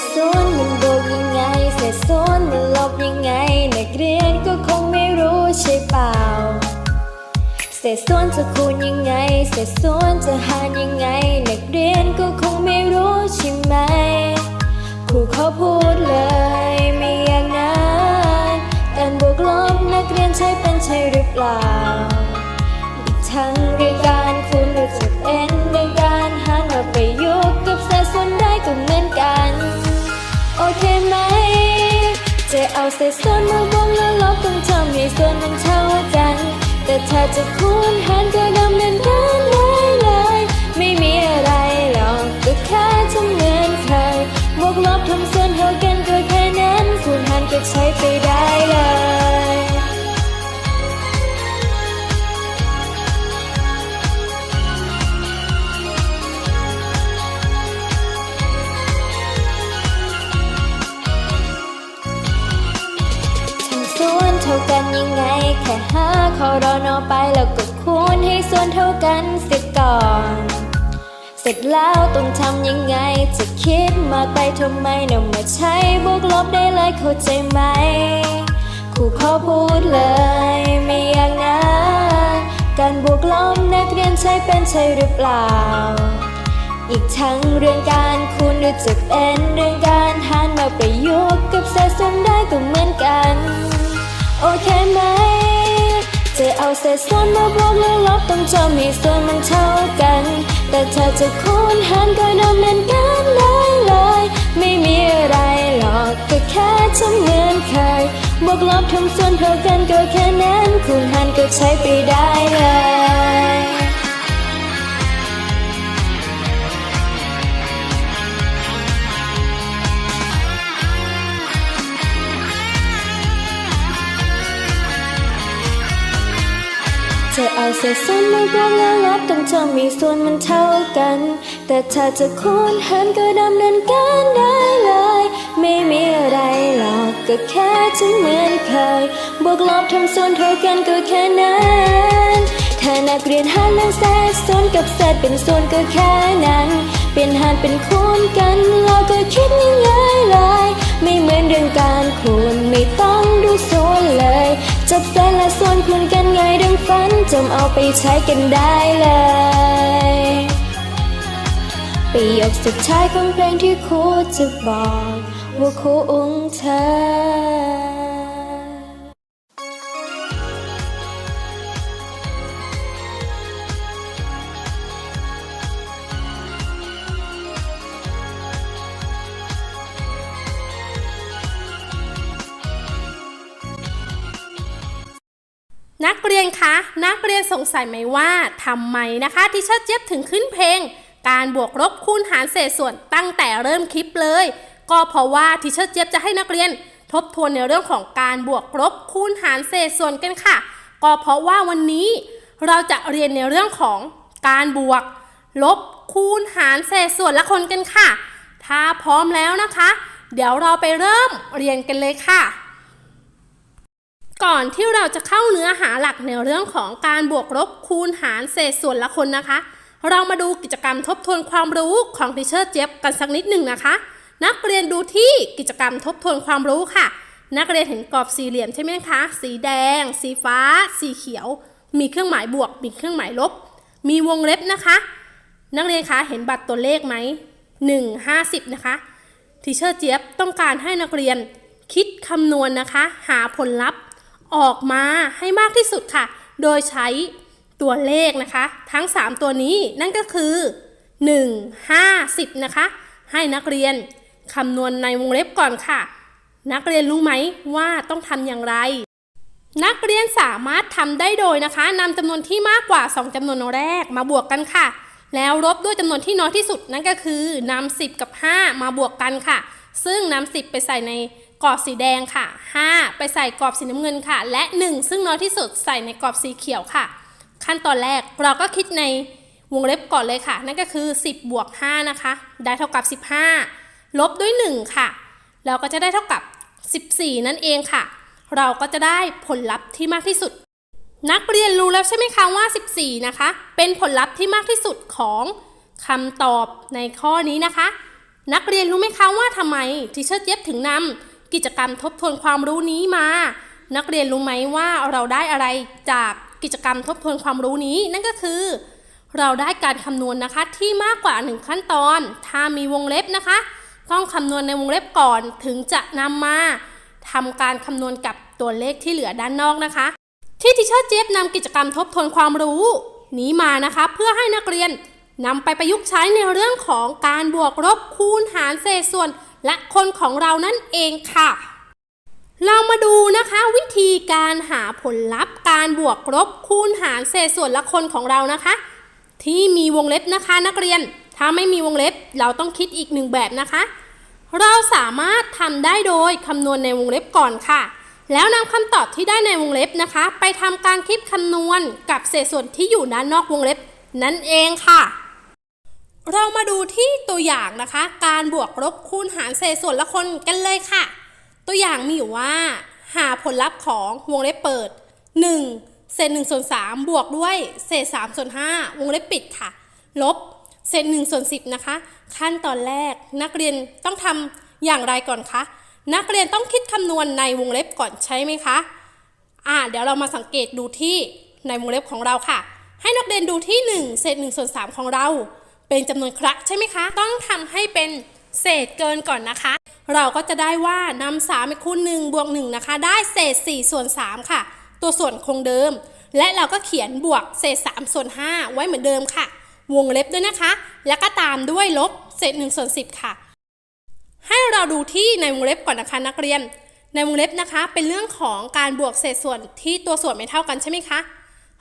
ษส่วนมันบวกยังไง เศษส่วนมันลบยังไงนักเรียนก็คงไม่รู้ใช่เปล่า เศษส่วนจะคูณยังไง เศษส่วนจะหารยังไงนักเรียนก็คงไม่รู้ใช่ไหมครูเขาพูดเลยไม่อย่างนั้นการบวกลบนักเรียนใช้เป็นใช่หรือเปล่าอีกทั้งเรื่องการ เคไหมจะเอาเศษส่วนมาบวกแล้วลบต้องทำให้ส่วนมันเท่ากัน แต่ถ้าจะคูณหารก็ดำเนินกานได้เลย ไม่มีอะไรหรอกก็แค่ทำเหมือนเคยบวกลบทำส่วนเท่ากันก็แค่นั้นคูณหารก็ใช้ไปได้เลย คอรอนอไปแล้วก็คูณให้ส่วนเท่ากันเสร็จก่อน เสร็จแล้วต้องทำยังไง จะคิดมากไปทำไมนำมาใช้บวกลบได้เลยเข้าใจไหมครูขอพูดเลยไม่อย่างนั้นการบวกลบนักเรียนใช้เป็นใช่หรือเปล่า อีกทั้งเรื่องการคูณหรือจะเป็นเรื่องการหารมาประยุกต์กับเศษส่วนได้ก็เหมือนกัน โอเคไหม เอาเศษส่วนมาบวกแล้วลบต้องจำให้ส่วนมันเท่ากัน แต่ถ้าจะคูณหารก็ดำเนินกันได้เลย ไม่มีอะไรหรอกก็แค่ทำเหมือนเคยบวกลบทำส่วนเท่ากันก็แค่นั้นคูณหารก็ใช้ไปได้เลย เอาเศษส่วนมาบวกแล้วลบต้องทำให้ส่วนมันเท่ากัน แต่ถ้าจะคูณหารก็ดำเนินการได้เลย ไม่มีอะไรหรอกก็แค่ทำเหมือนเคย บวกลบทำส่วนเท่ากันก็แค่นั้นถ้านักเรียนหารเรื่องเศษส่วนกับเศษเป็นส่วนก็แค่นั้นเป็นหารเป็นคูณกันเราก็คิดง่ายๆเลยไม่เหมือนเรื่องการคูณไม่ต้องดูส่วน ดังฝันจำเอาไปใช้กันได้เลย ประโยคสุดท้ายของเพลงที่ครูจะบอก ว่าครูอุ้งเธอ นักเรียนคะ นักเรียนสงสัยไหมว่าทำไมนะคะทิเชอร์เจี๊ยบถึงขึ้นเพลง การบวกลบคูณหารเศษส่วนตั้งแต่เริ่มคลิปเลย ก็เพราะว่าทิเชอร์เจี๊ยบจะให้นักเรียน ทบทวนในเรื่องของการบวกลบคูณหารเศษส่วนกันค่ะ ก็เพราะว่าวันนี้ เราจะเรียนในเรื่องของการบวก ลบคูณหารเศษส่วนละคนกันค่ะ ถ้าพร้อมแล้วนะคะ เดี๋ยวเราไปเริ่มเรียนกันเลยค่ะ ก่อนที่เราจะเข้าเนื้อหาหลักในเรื่องของการบวกลบคูณหารเศษส่วนละคนนะคะ เรามาดูกิจกรรมทบทวนความรู้ของทิเชอร์เจี๊ยบกันสักนิดหนึ่งนะคะ นักเรียนดูที่กิจกรรมทบทวนความรู้ค่ะ นักเรียนเห็นกรอบสี่เหลี่ยมใช่ไหมคะ สีแดง สีฟ้า สีเขียว มีเครื่องหมายบวก มีเครื่องหมายลบ มีวงเล็บนะคะ นักเรียนคะเห็นบัตรตัวเลขไหม1 50นะคะทีเชอร์เจี๊ยบต้องการให้นักเรียนคิดคำนวณนะคะ หาผลลัพธ์ ออกมาให้มากที่สุดค่ะ โดยใช้ตัวเลขนะคะ ทั้ง 3 ตัวนี้นั่นก็คือ 1 5 10 นะคะ ให้นักเรียนคำนวณในวงเล็บก่อนค่ะ นักเรียนรู้ไหมว่าต้องทำอย่างไร นักเรียนสามารถทำได้โดยนะคะนำจำนวนที่มากกว่า 2จำนวนแรกมาบวกกันค่ะ แล้วลบด้วยจำนวนที่น้อยที่สุดนั่นก็คือนำ10 กับ 5 มาบวกกันค่ะ ซึ่งนำ10 ไปใส่ใน กรอบสีแดงค่ะ 5 ไปใส่กรอบสีน้ำเงินค่ะ และ 1 ซึ่งน้อยที่สุดใส่ในกรอบสีเขียวค่ะ ขั้นตอนแรกเราก็คิดในวงเล็บก่อนเลยค่ะ นั่นก็คือ 10บวก5นะคะ ได้เท่ากับ 15 ลบด้วย 1 ค่ะ เราก็จะได้เท่ากับ 14 นั่นเองค่ะ เราก็จะได้ผลลัพธ์ที่มากที่สุด นักเรียนรู้แล้วใช่ไหมคะว่า 14 นะคะ เป็นผลลัพธ์ที่มากที่สุดของคำตอบในข้อนี้นะคะ นักเรียนรู้ไหมคะว่าทำไมทิเชอร์เจี๊ยบถึงนำ กิจกรรมทบทวนความรู้นี้มา นักเรียนรู้ไหมว่าเราได้อะไรจากกิจกรรมทบทวนความรู้นี้นั่นก็คือ เราได้การคำนวณนะคะที่มากกว่า 1 ขั้นตอน ถ้ามีวงเล็บนะคะ ต้องคำนวณในวงเล็บก่อนถึงจะนำมาทำการคำนวณกับตัวเลขที่เหลือด้านนอกนะคะ ที่ทิเชอร์เจฟนำกิจกรรมทบทวนความรู้นี้มานะคะ เพื่อให้นักเรียนนำไปประยุกต์ใช้ในเรื่องของการบวกลบคูณหารเศษส่วน และคนของเรานั่นเองค่ะ เรามาดูนะคะวิธีการหาผลลัพธ์การบวกลบคูณหารเศษส่วนละคนของเรานะคะ ที่มีวงเล็บนะคะนักเรียน ถ้าไม่มีวงเล็บเราต้องคิดอีกหนึ่งแบบนะคะ เราสามารถทำได้โดยคำนวณในวงเล็บก่อนค่ะแล้วนำคำตอบที่ได้ในวงเล็บนะคะ ไปทำการคิดคำนวณกับเศษส่วนที่อยู่ด้านนอกวงเล็บนั่นเองค่ะ เรามาดูที่ตัวอย่างนะคะ การบวกลบคูณหารเศษส่วนละคนกันเลยค่ะ ตัวอย่างมีอยู่ว่า หาผลลัพธ์ของวงเล็บเปิด 1 เศษ1ส่วน3บวกด้วยเศษ3ส่วน5วงเล็บปิดค่ะ ลบเศษ1ส่วน10นะคะ ขั้นตอนแรกนักเรียนต้องทำอย่างไรก่อนคะนักเรียนต้องคิดคำนวณในวงเล็บก่อนใช่ไหมคะอ่าเดี๋ยวเรามาสังเกตดูที่ในวงเล็บของเราค่ะ ให้นักเรียนดูที่ 1 เศษ1ส่วน3ของเรา เป็นจำนวนครั้งใช่ไหมคะ ต้องทำให้เป็นเศษเกินก่อนนะคะ เราก็จะได้ว่านำ3ไปคูณ1บวก1นะคะ ได้เศษ4ส่วน3ค่ะ ตัวส่วนคงเดิม และเราก็เขียนบวกเศษ3ส่วน5ไว้เหมือนเดิมค่ะ วงเล็บด้วยนะคะ แล้วก็ตามด้วยลบเศษ1ส่วน10 ค่ะ ให้เราดูที่ในวงเล็บก่อนนะคะนักเรียน ในวงเล็บนะคะ เป็นเรื่องของการบวกเศษส่วนที่ตัวส่วนไม่เท่ากันใช่ไหมคะ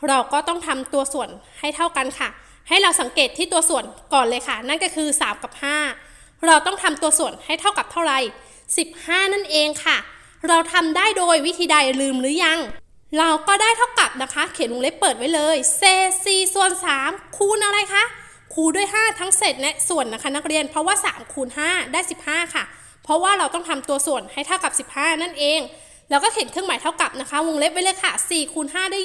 เราก็ต้องทำตัวส่วนให้เท่ากันค่ะ ให้เราสังเกตที่ตัวส่วนก่อนเลยค่ะ นั่นก็คือ 3 กับ 5 เราต้องทำตัวส่วนให้เท่ากับเท่าไหร่ 15 นั่นเองค่ะ เราทำได้โดยวิธีใดลืมหรือยัง เราก็ได้เท่ากับนะคะ เขียนวงเล็บเปิดไว้เลยเศษ4ส่วน 3 คูณอะไรคะ คูณด้วย 5 ทั้งเศษและส่วนนะคะนักเรียน เพราะว่า 3 คูณ 5 ได้ 15 ค่ะ เพราะว่าเราต้องทำตัวส่วนให้เท่ากับ 15 นั่นเอง แล้วก็เขียนเครื่องหมายเท่ากับนะคะ วงเล็บไว้เลยค่ะ4คูณ5ได้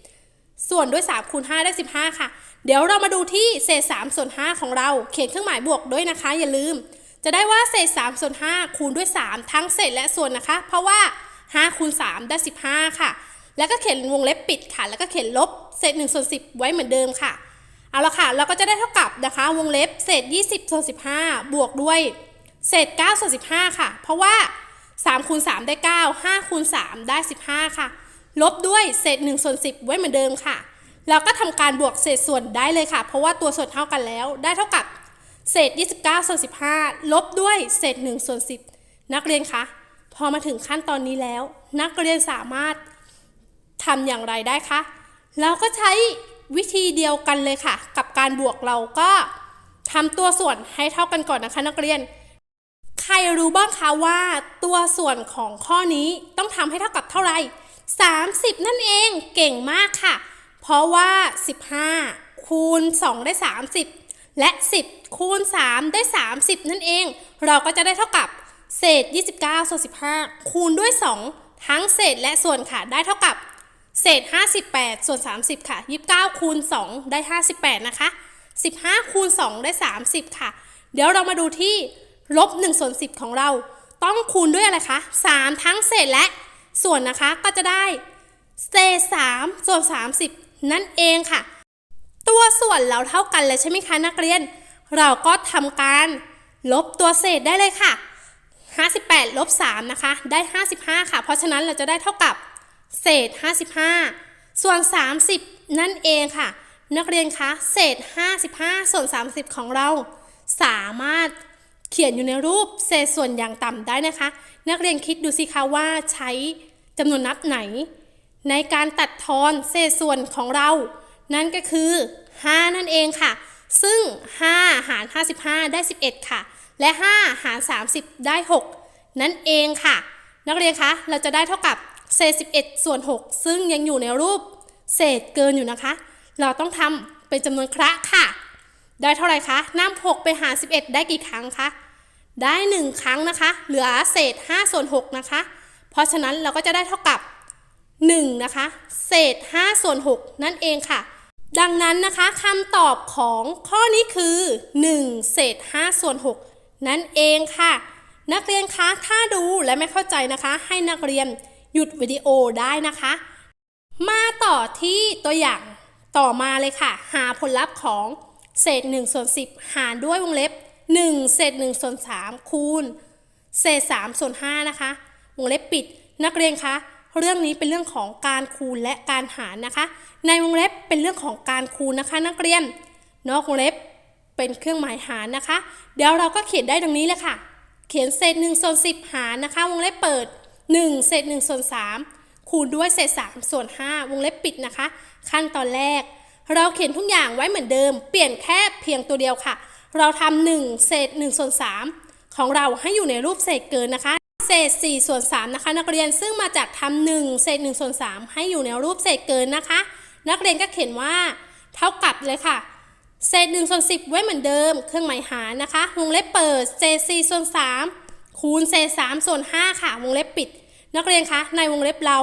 20 ส่วนด้วย3คูณ5ได้ 15 ค่ะ เดี๋ยวเรามาดูที่เศษ3ส่วน5ของเราเขียนเครื่องหมายบวกด้วยนะคะ อย่าลืม จะได้ว่าเศษ3ส่วน5คูณด้วย 3 ทั้งเศษและส่วนนะคะ เพราะว่า 5คูณ3ได้ 15 ค่ะ แล้วก็เขียนวงเล็บปิดค่ะ แล้วก็เขียนลบเศษ1ส่วน10 ไว้เหมือนเดิมค่ะเอาละค่ะ เราก็จะได้เท่ากับนะคะ วงเล็บเศษ 20ส่วน15 บวกด้วยเศษ9ส่วน15 ค่ะ เพราะว่า3คูณ3ได้ 9 5คูณ3ได้ 15 ค่ะ ลบด้วยเศษ1ส่วน10 ไว้เหมือนเดิมค่ะ เราก็ทำการบวกเศษส่วนได้เลยค่ะ เพราะว่าตัวส่วนเท่ากันแล้ว ได้เท่ากับเศษ 29ส่วน15 ลบด้วยเศษ1ส่วน10 นักเรียนคะพอมาถึงขั้นตอนนี้แล้ว นักเรียนสามารถทำอย่างไรได้คะเราก็ใช้วิธีเดียวกันเลยค่ะ กับการบวกเราก็ทำตัวส่วนให้เท่ากันก่อนนะคะ นักเรียน ใครรู้บ้างคะว่าตัวส่วนของข้อนี้ต้องทำให้เท่ากับเท่าไหร่ 30 นั่นเองเก่งมากค่ะ เพราะว่า 15 คูณ 2 ได้ 30 และ 10 คูณ 3 ได้ 30 นั่นเอง เราก็จะได้เท่ากับเศษ 29 ส่วน 15 คูณด้วย 2 ทั้งเศษและส่วนค่ะ ได้เท่ากับ เศษ 58 ส่วน 30 ค่ะ 29 คูณ 2 ได้ 58 นะคะ 15 คูณ 2 ได้ 30 ค่ะ เดี๋ยวเรามาดูที่ลบ1ส่วน 10 ของเรา ต้องคูณด้วยอะไรคะ 3 ทั้งเศษและส่วนนะคะ ก็จะได้ เศษ 3 ส่วน 30 นั่นเองค่ะ ตัวส่วนเราเท่ากันเลยใช่ไหมคะนักเรียน เราก็ทำการลบตัวเศษได้เลยค่ะ 58ลบ3นะคะ ได้ 55 ค่ะ เพราะฉะนั้นเราจะได้เท่ากับเศษ 55 ส่วน 30 นั่นเองค่ะ นักเรียนคะเศษ 55 ส่วน 30 ของเรา สามารถเขียนอยู่ในรูปเศษส่วนอย่างต่ำได้นะคะ นักเรียนคิดดูสิคะว่าใช้จำนวนนับไหน ในการตัดทอนเศษส่วนของเรา นั่นก็คือ 5 นั่นเองค่ะ ซึ่ง 5 หาร 55 ได้ 11 ค่ะ และ 5 หาร 30 ได้ 6 นั่นเองค่ะ นักเรียนคะ เราจะได้เท่ากับเศษ 11 ส่วน 6 ซึ่งยังอยู่ในรูปเศษเกินอยู่นะคะ เราต้องทำเป็นจำนวนคระค่ะ ได้เท่าไหร่คะนำ6 ไปหาร 11 ได้กี่ครั้งคะ ได้ 1 ครั้งนะคะ เหลือเศษ5ส่วน6นะคะ เพราะฉะนั้นเราก็จะได้เท่ากับ 1นะคะเศษ5ส่วน6นั่นเองค่ะ ดังนั้นนะคะคำตอบของข้อนี้คือ 1 เศษ5ส่วน6นั่นเองค่ะ นักเรียนคะถ้าดูและไม่เข้าใจนะคะ ให้นักเรียนหยุดวิดีโอได้นะคะ มาต่อที่ตัวอย่างต่อมาเลยค่ะ หาผลลัพธ์ของเศษ1ส่วน10 หารด้วยวงเล็บ 1 เศษ1ส่วน3คูณ เศษ3ส่วน5นะคะ วงเล็บปิดนักเรียนคะ เรื่องนี้เป็นเรื่องของการคูณและการหารนะคะ ในวงเล็บเป็นเรื่องของการคูณนะคะ นักเรียน นอกวงเล็บเป็นเครื่องหมายหารนะคะ เดี๋ยวเราก็เขียนได้ดังนี้เลยค่ะ เขียนเศษ1ส่วน10 หารนะคะ วงเล็บเปิด 1 เศษ1ส่วน3คูณด้วยเศษ3ส่วน5วงเล็บปิดนะคะ ขั้นตอนแรก เราเขียนทุกอย่างไว้เหมือนเดิม เปลี่ยนแค่เพียงตัวเดียวค่ะ เราทำ1เศษ1ส่วน3ของเราให้อยู่ในรูปเศษเกินนะคะ เศษ4ส่วน3นะคะ นักเรียนซึ่งมาจากทำ1เศษ1ส่วน3ให้อยู่ในรูปเศษเกินนะคะ นักเรียนก็เขียนว่า เท่ากับเลยค่ะ เศษ1ส่วน10 ไว้เหมือนเดิม เครื่องหมายหารนะคะวงเล็บเปิดเศษ4ส่วน3คูณเศษ3ส่วน5ค่ะวงเล็บปิด นักเรียนคะในวงเล็บเรา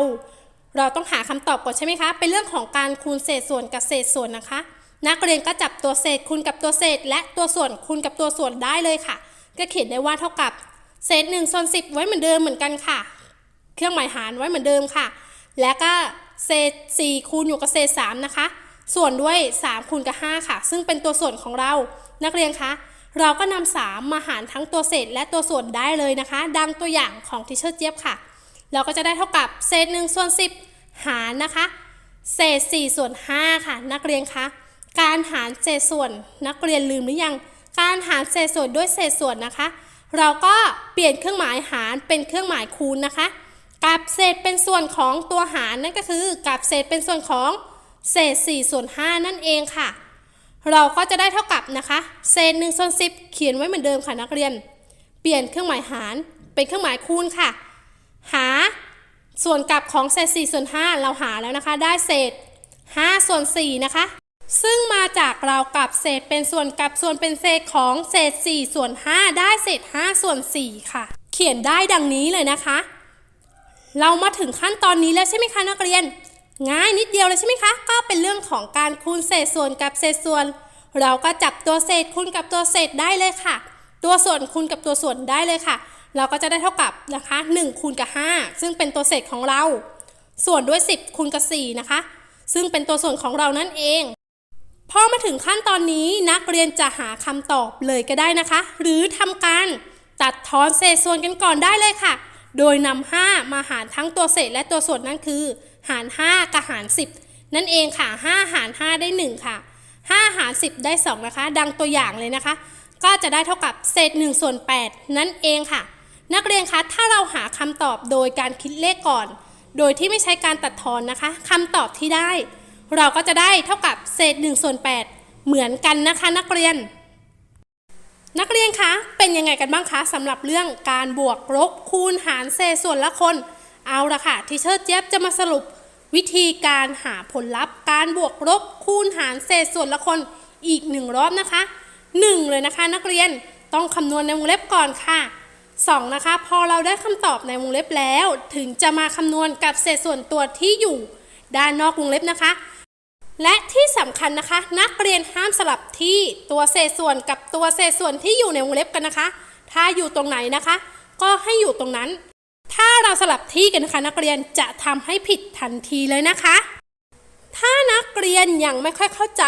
เราต้องหาคำตอบก่อนใช่ไหมคะ เป็นเรื่องของการคูณเศษส่วนกับเศษส่วนนะคะ นักเรียนก็จับตัวเศษคูณกับตัวเศษ และตัวส่วนคูณกับตัวส่วนได้เลยค่ะ ก็เขียนได้ว่าเท่ากับ เศษ1ส่วน10 ไว้เหมือนเดิมเหมือนกันค่ะ เครื่องหมายหารไว้เหมือนเดิมค่ะ และก็เศษ 4 คูณอยู่กับเศษ 3 นะคะ ส่วนด้วย 3 คูณกับ 5 ค่ะ ซึ่งเป็นตัวส่วนของเรา นักเรียนคะ เราก็นำ3มาหารทั้งตัวเศษและตัวส่วนได้เลยนะคะ ดังตัวอย่างของทิเชอร์เจี๊ยบค่ะ เราก็จะได้เท่ากับเศษ1ส่วน10 หารนะคะ เศษ 4 ส่วน 5 ค่ะ นักเรียนคะ การหารเศษส่วนนักเรียนลืมหรือยัง การหารเศษส่วนด้วยเศษส่วนนะคะ เราก็เปลี่ยนเครื่องหมายหารเป็นเครื่องหมายคูณนะคะกับเศษเป็นส่วนของตัวหารนั่นก็คือกับเศษเป็นส่วนของเศษ4ส่วน5นั่นเองค่ะ เราก็จะได้เท่ากับนะคะ เศษ1ส่วน10 เขียนไว้เหมือนเดิมค่ะนักเรียน เปลี่ยนเครื่องหมายหารเป็นเครื่องหมายคูณค่ะ หาส่วนกับของเศษ4ส่วน5เราหาแล้วนะคะ ได้เศษ5ส่วน4นะคะ ซึ่งมาจากเรากับเศษเป็นส่วนกับส่วนเป็นเศษของเศษ 4 ส่วน 5 ได้เศษ 5 ส่วน 4 ค่ะ เขียนได้ดังนี้เลยนะคะ เรามาถึงขั้นตอนนี้แล้วใช่ไหมคะนักเรียน ง่ายนิดเดียวเลยใช่ไหมคะ ก็เป็นเรื่องของการคูณเศษส่วนกับเศษส่วน เราก็จับตัวเศษคูณกับตัวเศษได้เลยค่ะ ตัวส่วนคูณกับตัวส่วนได้เลยค่ะ เราก็จะได้เท่ากับนะคะ1คูณกับ 5 ซึ่งเป็นตัวเศษของเรา ส่วนด้วย 10คูณกับ4นะคะซึ่งเป็นตัวส่วนของเรานั่นเอง พอมาถึงขั้นตอนนี้นักเรียนจะหาคำตอบเลยก็ได้นะคะ หรือทำการตัดทอนเศษส่วนกันก่อนได้เลยค่ะ โดยนำ5มาหารทั้งตัวเศษและตัวส่วนนั่นคือ หาร 5 กับหาร 10 นั่นเองค่ะ 5 หาร 5 ได้ 1 ค่ะ 5 หาร 10 ได้ 2 นะคะ ดังตัวอย่างเลยนะคะ ก็จะได้เท่ากับเศษ1ส่วน8นั่นเองค่ะ นักเรียนคะถ้าเราหาคำตอบโดยการคิดเลขก่อน โดยที่ไม่ใช้การตัดทอนนะคะคำตอบที่ได้ เราก็จะได้เท่ากับเศษ1ส่วน8เหมือนกันนะคะนักเรียน นักเรียนคะ เป็นยังไงกันบ้างคะสำหรับเรื่องการบวกลบคูณหารเศษส่วนละคน เอาละค่ะทีเชอร์เจี๊ยบจะมาสรุปวิธีการหาผลลัพธ์ การบวกลบคูณหารเศษส่วนละคนอีกหนึ่งรอบนะคะหนึ่งเลยนะคะ นักเรียนต้องคำนวณในวงเล็บก่อนค่ะสองนะคะ พอเราได้คำตอบในวงเล็บแล้ว ถึงจะมาคำนวณกับเศษส่วนตัวที่อยู่ ด้านนอกวงเล็บนะคะ และที่สำคัญนะคะ นักเรียนห้ามสลับที่ตัวเศษส่วนกับตัวเศษส่วนที่อยู่ในวงเล็บกันนะคะ ถ้าอยู่ตรงไหนนะคะ ก็ให้อยู่ตรงนั้น ถ้าเราสลับที่กันนะคะ นักเรียนจะทำให้ผิดทันทีเลยนะคะ ถ้านักเรียนยังไม่ค่อยเข้าใจ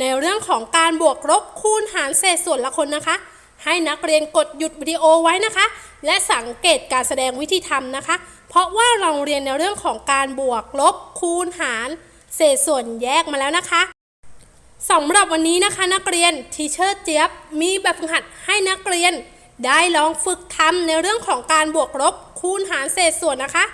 ในเรื่องของการบวกลบคูณหารเศษส่วนละคนนะคะ ให้นักเรียนกดหยุดวิดีโอไว้นะคะ และสังเกตการแสดงวิธีทำนะคะ เพราะว่าเราเรียนในเรื่องของการบวกลบคูณหาร เศษส่วนแยกมาแล้วนะคะสำหรับวันนี้นะคะนักเรียนทีเชอร์เจี๊ยบมีแบบฝึกหัดให้นักเรียน ได้ลองฝึกทำในเรื่องของการบวกลบคูณหารเศษส่วนนะคะ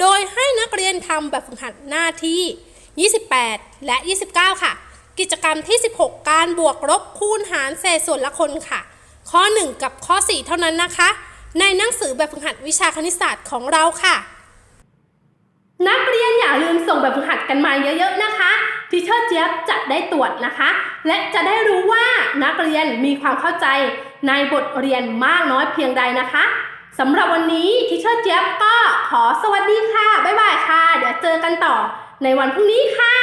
โดยให้นักเรียนทำแบบฝึกหัดหน้าที่ 28 และ 29 ค่ะ กิจกรรมที่ 16 การบวกลบคูณหารเศษส่วนละคนค่ะ ข้อ 1 กับข้อ 4 เท่านั้นนะคะ ในหนังสือแบบฝึกหัดวิชาคณิตศาสตร์ของเราค่ะ นักเรียนอย่าลืมส่งแบบฝึกหัดกันมาเยอะๆนะคะทิเชอร์เจี๊ยบจะได้ตรวจนะคะ และจะได้รู้ว่านักเรียนมีความเข้าใจในบทเรียนมากน้อยเพียงใดนะคะสำหรับวันนี้ทิเชอร์เจี๊ยบก็ขอสวัสดีค่ะ บ๊ายบายค่ะ เดี๋ยวเจอกันต่อในวันพรุ่งนี้ค่ะ